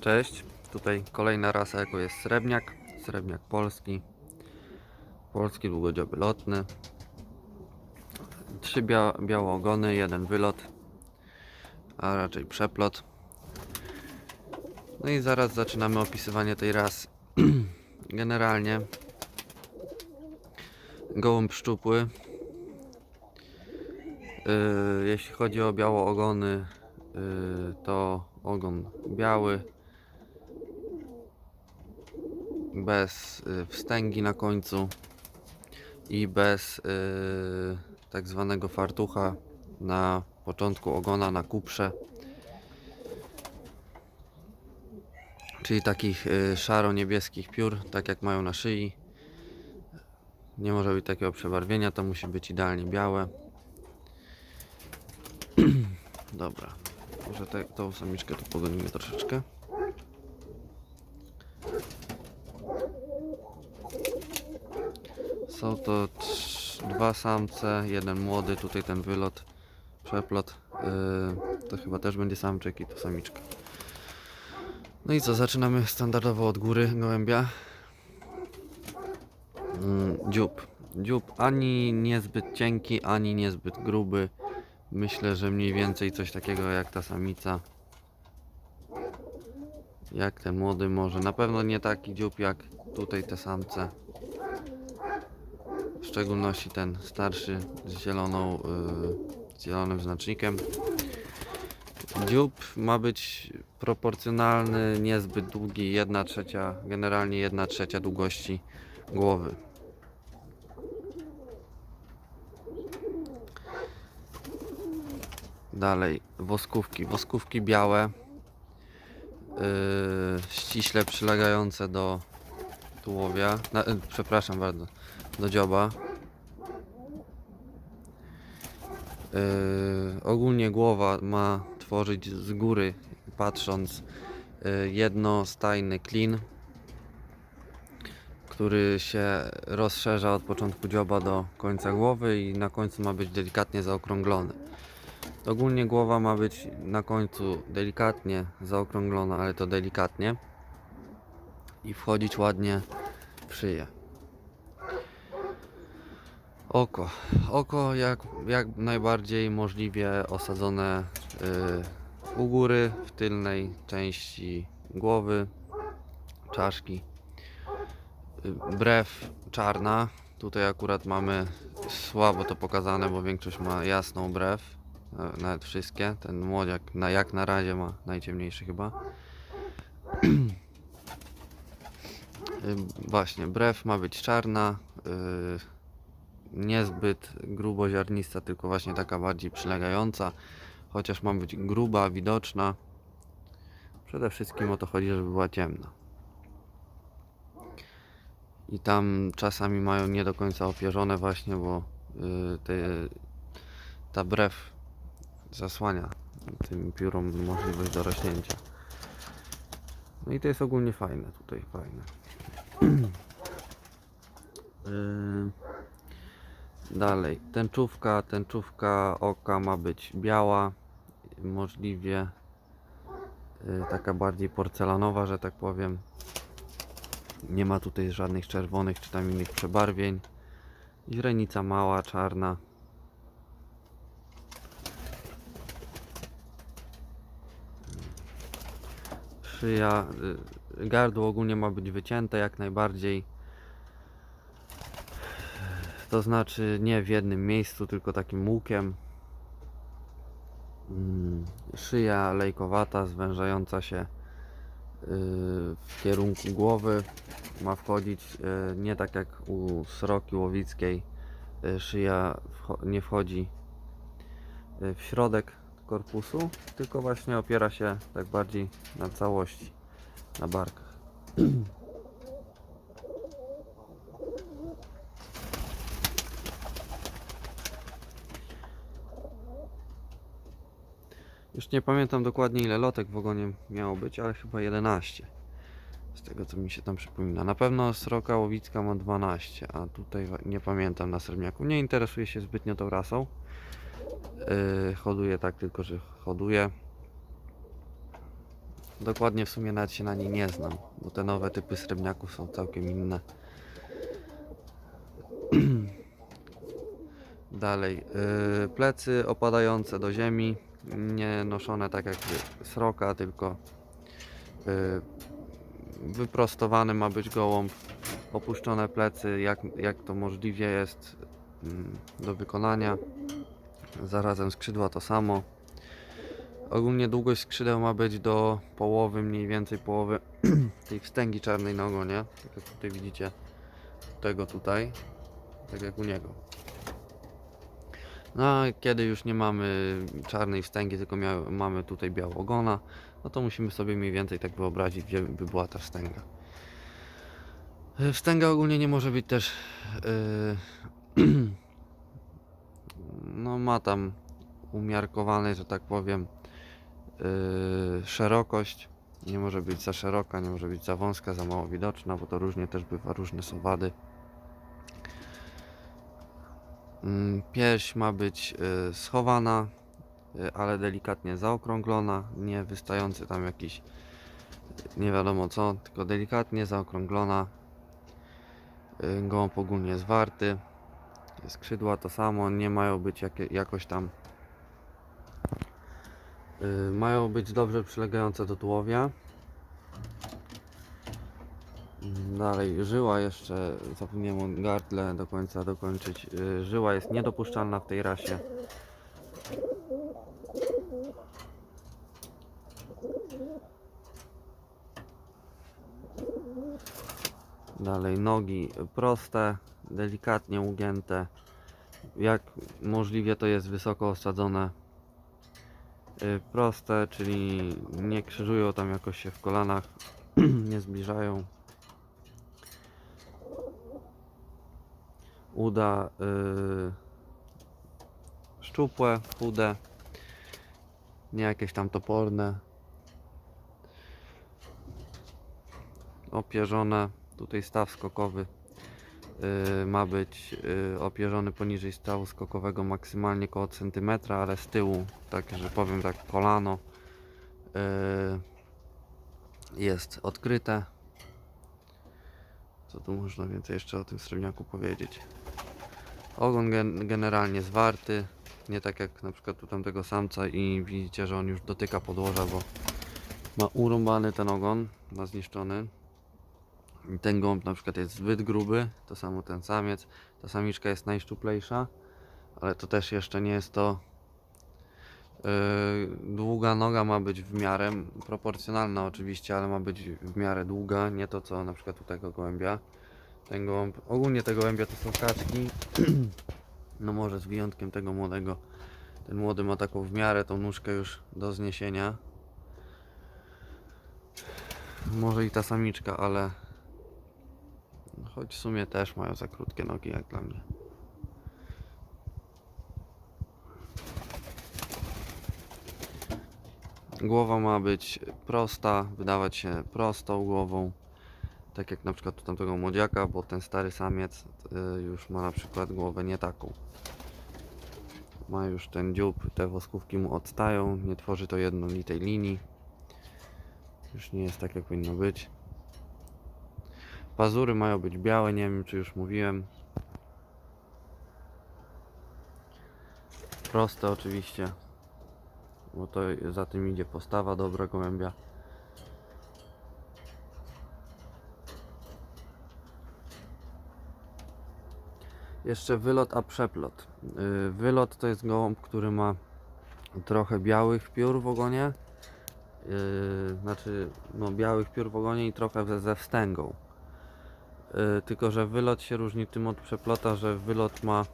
Cześć, tutaj kolejna rasa jaką jest srebrniak, srebrniak polski, polski długodzioby lotny, trzy bia białe ogony, jeden wylot, a raczej przeplot. No i zaraz zaczynamy opisywanie tej rasy. Generalnie gołąb szczupły. Yy, jeśli chodzi o białe ogony, to ogon biały, bez y, wstęgi na końcu i bez y, tak zwanego fartucha na początku ogona na kuprze. Czyli takich y, szaro-niebieskich piór, tak jak mają na szyi. Nie może być takiego przebarwienia, to musi być idealnie białe. Dobra, może te, tą samiczkę tu pogonimy troszeczkę. Są to dwa samce, jeden młody, tutaj ten wylot, przeplot. Yy, to chyba też będzie samczyk i to samiczka. No i co, zaczynamy standardowo od góry gołębia. Mm, dziób. Dziób ani niezbyt cienki, ani niezbyt gruby. Myślę, że mniej więcej coś takiego jak ta samica. Jak ten młody może. Na pewno nie taki dziób jak tutaj te samce. W szczególności ten starszy z zieloną, yy, z zielonym znacznikiem. Dziób ma być proporcjonalny, niezbyt długi, 1 trzecia, generalnie 1 trzecia długości głowy. Dalej, woskówki. Woskówki białe, yy, ściśle przylegające do tułowia, na, yy, przepraszam bardzo, do dzioba. Yy, ogólnie głowa ma tworzyć z góry, patrząc, yy, jednostajny klin, który się rozszerza od początku dzioba do końca głowy i na końcu ma być delikatnie zaokrąglony. Ogólnie głowa ma być na końcu delikatnie zaokrąglona, ale to delikatnie i wchodzić ładnie w szyję. Oko. Oko jak, jak najbardziej możliwie osadzone y, u góry, w tylnej części głowy, czaszki. Y, brew czarna. Tutaj akurat mamy słabo to pokazane, bo większość ma jasną brew. Na- Nawet wszystkie. Ten młodziak na, jak na razie ma najciemniejszy chyba. Właśnie, brew ma być czarna. y, niezbyt gruboziarnista, tylko właśnie taka bardziej przylegająca, chociaż ma być gruba, widoczna. Przede wszystkim o to chodzi, żeby była ciemna. I tam czasami mają nie do końca opierzone właśnie, bo y, te, ta brew zasłania tym piórom możliwość dorośnięcia. No i to jest ogólnie fajne tutaj, fajne. Y, Dalej, tęczówka, tęczówka oka ma być biała, możliwie y, taka bardziej porcelanowa, że tak powiem. Nie ma tutaj żadnych czerwonych czy tam innych przebarwień. Źrenica mała, czarna. Szyja, y, gardło ogólnie ma być wycięte jak najbardziej. To znaczy nie w jednym miejscu, tylko takim łukiem. Mm, Szyja lejkowata, zwężająca się yy, w kierunku głowy. Ma wchodzić yy, nie tak jak u sroki łowickiej. Szyja nie wchodzi w środek korpusu, tylko właśnie opiera się tak bardziej na całości, na barkach. Już nie pamiętam dokładnie ile lotek w ogonie miało być, ale chyba 11. Z tego co mi się tam przypomina. Na pewno sroka łowicka ma 12, a tutaj nie pamiętam na srebrniaku. Nie interesuję się zbytnio tą rasą. Yy, hoduję tak tylko, że hoduję. Dokładnie w sumie nawet się na niej nie znam, bo te nowe typy srebrniaków są całkiem inne. Dalej, yy, plecy opadające do ziemi, nie noszone tak jak sroka, tylko yy, wyprostowany ma być gołąb, opuszczone plecy, jak, jak to możliwie jest mm, do wykonania. Zarazem skrzydła to samo. Ogólnie długość skrzydeł ma być do połowy, mniej więcej połowy tej wstęgi czarnej na ogonie. Tak jak tutaj widzicie, tego tutaj, tak jak u niego. No a kiedy już nie mamy czarnej wstęgi, tylko mamy tutaj białogona, no to musimy sobie mniej więcej tak wyobrazić, gdzie by była ta wstęga. Y, Wstęga ogólnie nie może być też yy, no ma tam umiarkowany, że tak powiem, yy, szerokość. Nie może być za szeroka, nie może być za wąska, za mało widoczna, bo to różnie też bywa, różne są wady. Mm, Pierś ma być y, schowana, y, ale delikatnie zaokrąglona, nie wystający tam jakiś y, nie wiadomo co, tylko delikatnie zaokrąglona. Gołąb ogólnie zwarty. Skrzydła to samo, nie mają być jakie, jakoś tam. y, mają być dobrze przylegające do tułowia. Mm, Dalej, żyła jeszcze, zapomniałem gardle do końca dokończyć. Y, Żyła jest niedopuszczalna w tej rasie. Dalej, nogi proste, delikatnie ugięte. Jak możliwie to jest wysoko osadzone. Y, Proste, czyli nie krzyżują tam jakoś się w kolanach, nie zbliżają. Uda y, szczupłe, chude, nie jakieś tam toporne. Opierzone, tutaj staw skokowy ma być y, opierzony poniżej stawu skokowego maksymalnie około centymetra, ale z tyłu, tak że powiem tak, kolano y, jest odkryte. Co tu można więcej jeszcze o tym srebrniaku powiedzieć? Ogon gen generalnie zwarty, nie tak jak na przykład u tamtego samca i widzicie, że on już dotyka podłoża, bo ma urąbany ten ogon, ma zniszczony. Ten gołąb na przykład jest zbyt gruby, to samo ten samiec. Ta samiczka jest najszczuplejsza, ale to też jeszcze nie jest to. Yy, długa noga ma być w miarę, proporcjonalna oczywiście, ale ma być w miarę długa, nie to co na przykład u tego gołębia. Ten gołąb, ogólnie te gołębia to są kaczki, no może z wyjątkiem tego młodego. Ten młody ma taką w miarę tą nóżkę już do zniesienia. Może i ta samiczka, ale choć w sumie też mają za krótkie nogi jak dla mnie. Głowa ma być prosta, wydawać się prostą głową. Tak jak na przykład u tamtego młodziaka, bo ten stary samiec y, już ma na przykład głowę nie taką. Ma już ten dziób, te woskówki mu odstają, nie tworzy to jednolitej linii. Już nie jest tak jak powinno być. Pazury mają być białe, nie wiem czy już mówiłem. Proste oczywiście, bo to za tym idzie postawa dobra gołębia. Jeszcze wylot, a przeplot. Yy, Wylot to jest gołąb, który ma trochę białych piór w ogonie. Yy, znaczy, no białych piór w ogonie i trochę ze wstęgą. Yy, tylko, że wylot się różni tym od przeplota, że wylot ma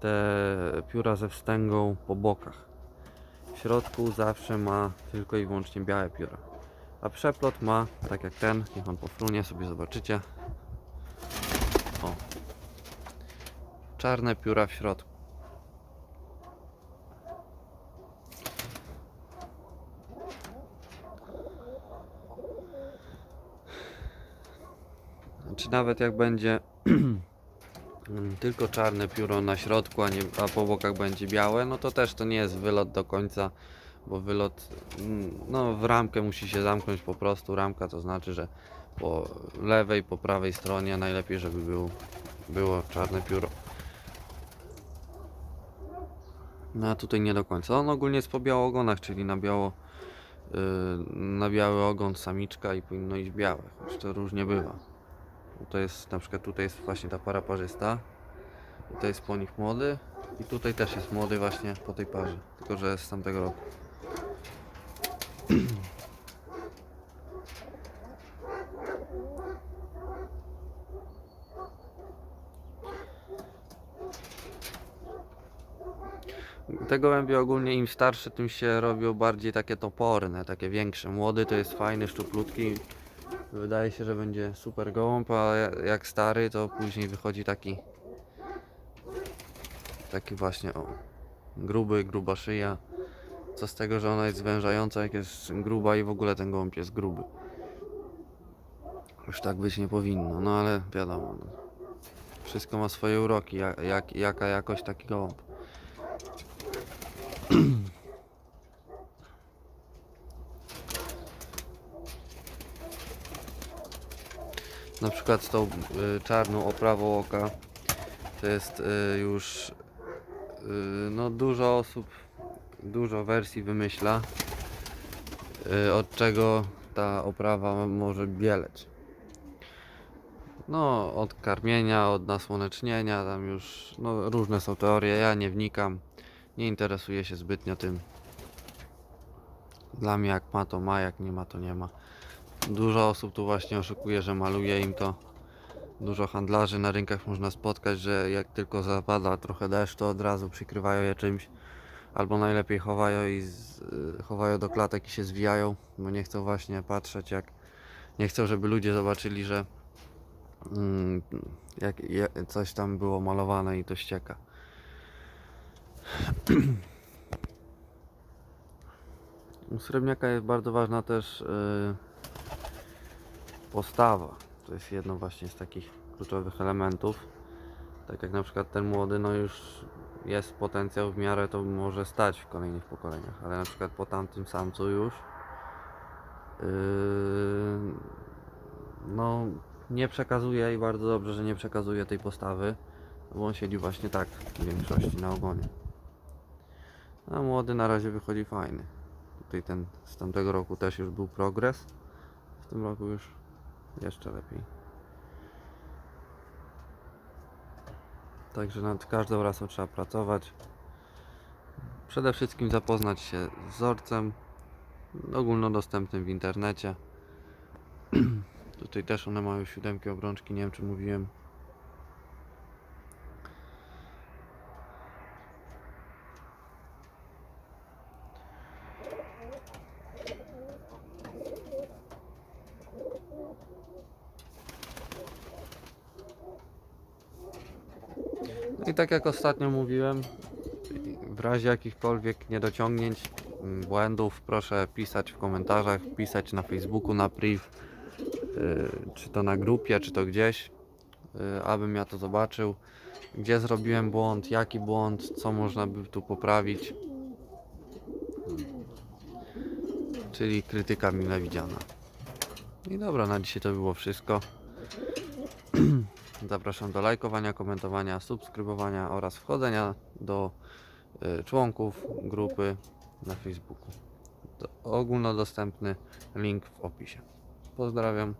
te pióra ze wstęgą po bokach. W środku zawsze ma tylko i wyłącznie białe pióra. A przeplot ma, tak jak ten, niech on pofrunie, sobie zobaczycie. O. Czarne pióra w środku. Czy nawet jak będzie tylko czarne pióro na środku, a, nie, a po bokach będzie białe, no to też to nie jest wylot do końca, bo wylot mm, no, w ramkę musi się zamknąć po prostu. Ramka to znaczy, że po lewej, po prawej stronie najlepiej, żeby był, było czarne pióro. No a tutaj nie do końca. On ogólnie jest po białogonach, czyli na biało yy, na biały ogon samiczka i powinno iść białe, choć to różnie bywa. To jest na przykład tutaj jest właśnie ta para parzysta. To jest po nich młody. I tutaj też jest młody właśnie po tej parze. Tylko że jest z tamtego roku. Te gołębie ogólnie im starsze, tym się robią bardziej takie toporne, takie większe. Młody to jest fajny, szczuplutki. Wydaje się, że będzie super gołąb, a jak stary to później wychodzi taki taki właśnie o gruby, gruba szyja. Co z tego, że ona jest zwężająca, jak jest gruba i w ogóle ten gołąb jest gruby. Już tak być nie powinno, no ale wiadomo. No. Wszystko ma swoje uroki, jak, jak, jaka jakość taki gołąb. Na przykład tą y, czarną oprawą oka to jest y, już y, no dużo osób, dużo wersji wymyśla od czego ta oprawa może bieleć. No, od karmienia, od nasłonecznienia, tam już no, różne są teorie, ja nie wnikam, nie interesuję się zbytnio tym. Dla mnie jak ma to ma, jak nie ma to nie ma. Dużo osób tu właśnie oszukuje, że maluje im to. Dużo handlarzy na rynkach można spotkać, że jak tylko zapada trochę deszcz, to od razu przykrywają je czymś. Albo najlepiej chowają i z, y, chowają do klatek i się zwijają, bo nie chcą właśnie patrzeć jak nie chcą, żeby ludzie zobaczyli, że mm, jak, je, coś tam było malowane i to ścieka. U srebrniaka jest bardzo ważna też y, postawa. To jest jedno właśnie z takich kluczowych elementów. Tak jak na przykład ten młody, no już jest potencjał w miarę to może stać w kolejnych pokoleniach, ale na przykład po tamtym samcu już yy, no nie przekazuje i bardzo dobrze, że nie przekazuje tej postawy, bo on siedzi właśnie tak w większości na ogonie. A młody na razie wychodzi fajny. Tutaj ten z tamtego roku też już był progres. W tym roku już jeszcze lepiej. Także nad każdą rasą trzeba pracować. Przede wszystkim zapoznać się z wzorcem ogólnodostępnym w internecie. Tutaj też one mają siódemki obrączki, nie wiem czy mówiłem. I tak jak ostatnio mówiłem, w razie jakichkolwiek niedociągnięć, mm, błędów, proszę pisać w komentarzach, pisać na Facebooku, na priv, yy, czy to na grupie, czy to gdzieś, yy, abym ja to zobaczył, gdzie zrobiłem błąd, jaki błąd, co można by tu poprawić. Czyli krytyka mile widziana. I dobra, na dzisiaj to było wszystko. Zapraszam do lajkowania, komentowania, subskrybowania oraz wchodzenia do y, członków grupy na Facebooku. To ogólnodostępny link w opisie. Pozdrawiam.